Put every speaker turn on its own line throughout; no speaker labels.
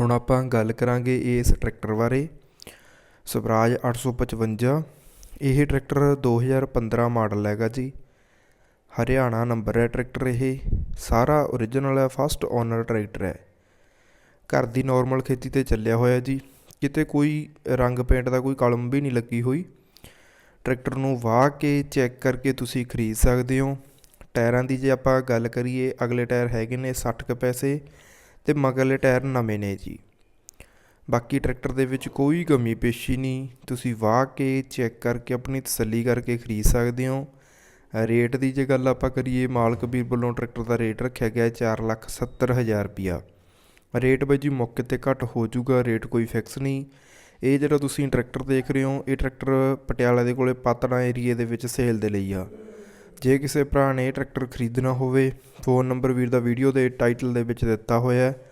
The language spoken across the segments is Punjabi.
ਹੁਣ ਆਪਾਂ ਗੱਲ ਕਰਾਂਗੇ ਇਸ ਟਰੈਕਟਰ ਬਾਰੇ। ਸਵਰਾਜ 855 ਇਹ ਟਰੈਕਟਰ 2015 ਮਾਡਲ ਹੈਗਾ ਜੀ। ਹਰਿਆਣਾ ਨੰਬਰ ਹੈ ਟਰੈਕਟਰ ਇਹ, ਸਾਰਾ ਓਰੀਜਨਲ ਹੈ ਫਸਟ ਓਨਰ ਟਰੈਕਟਰ ਹੈ। ਘਰ ਦੀ ਨਾਰਮਲ ਖੇਤੀ ਤੇ ਚੱਲਿਆ ਹੋਇਆ ਜੀ। ਕਿਤੇ ਕੋਈ ਰੰਗ ਪੇਂਟ ਦਾ ਕੋਈ ਕਲਮ ਵੀ ਨਹੀਂ ਲੱਗੀ ਹੋਈ। ਟਰੈਕਟਰ ਨੂੰ ਵਾਹ ਕੇ ਚੈੱਕ ਕਰਕੇ ਤੁਸੀਂ ਖਰੀਦ ਸਕਦੇ ਹੋ। ਟਾਇਰਾਂ ਦੀ ਜੇ ਆਪਾਂ ਗੱਲ ਕਰੀਏ, ਅਗਲੇ ਟਾਇਰ ਹੈਗੇ ਨੇ 60 ਕੁ ਪੈਸੇ। ਤੇ ਮਗਰਲੇ ਟਾਇਰ ਨਵੇਂ ਨੇ ਜੀ। ਬਾਕੀ ਟਰੈਕਟਰ ਦੇ ਵਿੱਚ ਕੋਈ ਕਮੀ ਪੇਸ਼ੀ ਨਹੀਂ। ਤੁਸੀਂ ਵਾਹ ਕੇ ਚੈੱਕ ਕਰਕੇ ਆਪਣੀ ਤਸੱਲੀ ਕਰਕੇ ਖਰੀਦ ਸਕਦੇ ਹੋ। ਰੇਟ ਦੀ ਜੇ ਗੱਲ ਆਪਾਂ ਕਰੀਏ, ਮਾਲਕ ਵੀਰ ਵੱਲੋਂ ਟਰੈਕਟਰ ਦਾ ਰੇਟ ਰੱਖਿਆ ਗਿਆ ਚਾਰ ਲੱਖ ਸੱਤਰ ਹਜ਼ਾਰ ਰੁਪਿਆ ਰੇਟ ਬਾਈ ਜੀ ਮੌਕੇ ਤੇ ਘੱਟ ਹੋ ਜਾਊਗਾ, ਰੇਟ ਕੋਈ ਫਿਕਸ ਨਹੀਂ। ਇਹ ਜਿਹੜਾ ਤੁਸੀਂ ਟਰੈਕਟਰ ਦੇਖ ਰਹੇ ਹੋ, ਇਹ ਟਰੈਕਟਰ ਪਟਿਆਲਾ ਦੇ ਕੋਲੇ ਪਾਤੜਾ ਏਰੀਏ ਦੇ ਵਿੱਚ ਸੇਲ ਦੇ ਲਈ ਆ। ਜੇ ਕਿਸੇ ਭਰਾ ਨੇ ਇਹ ਟਰੈਕਟਰ ਖਰੀਦਣਾ ਹੋਵੇ, ਫੋਨ ਨੰਬਰ ਵੀਰ ਦਾ ਵੀਡੀਓ ਦੇ ਟਾਈਟਲ ਦੇ ਵਿੱਚ ਦਿੱਤਾ ਹੋਇਆ ਹੈ।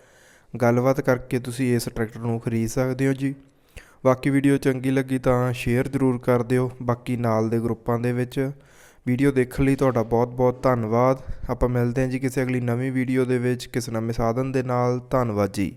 ਗੱਲਬਾਤ ਕਰਕੇ ਤੁਸੀਂ ਇਸ ਟਰੈਕਟਰ ਨੂੰ ਖਰੀਦ ਸਕਦੇ ਹੋ ਜੀ। ਬਾਕੀ ਵੀਡੀਓ ਚੰਗੀ ਲੱਗੀ ਤਾਂ ਸ਼ੇਅਰ ਜ਼ਰੂਰ ਕਰ ਦਿਓ। ਬਾਕੀ ਨਾਲ ਦੇ ਗਰੁੱਪਾਂ ਦੇ ਵਿੱਚ ਵੀਡੀਓ ਦੇਖਣ ਲਈ ਤੁਹਾਡਾ ਬਹੁਤ-ਬਹੁਤ ਧੰਨਵਾਦ। ਆਪਾਂ ਮਿਲਦੇ ਹਾਂ ਜੀ ਕਿਸੇ ਅਗਲੀ ਨਵੀਂ ਵੀਡੀਓ ਦੇ ਵਿੱਚ ਕਿਸੇ ਨਵੇਂ ਸਾਧਨ ਦੇ ਨਾਲ। ਧੰਨਵਾਦ ਜੀ।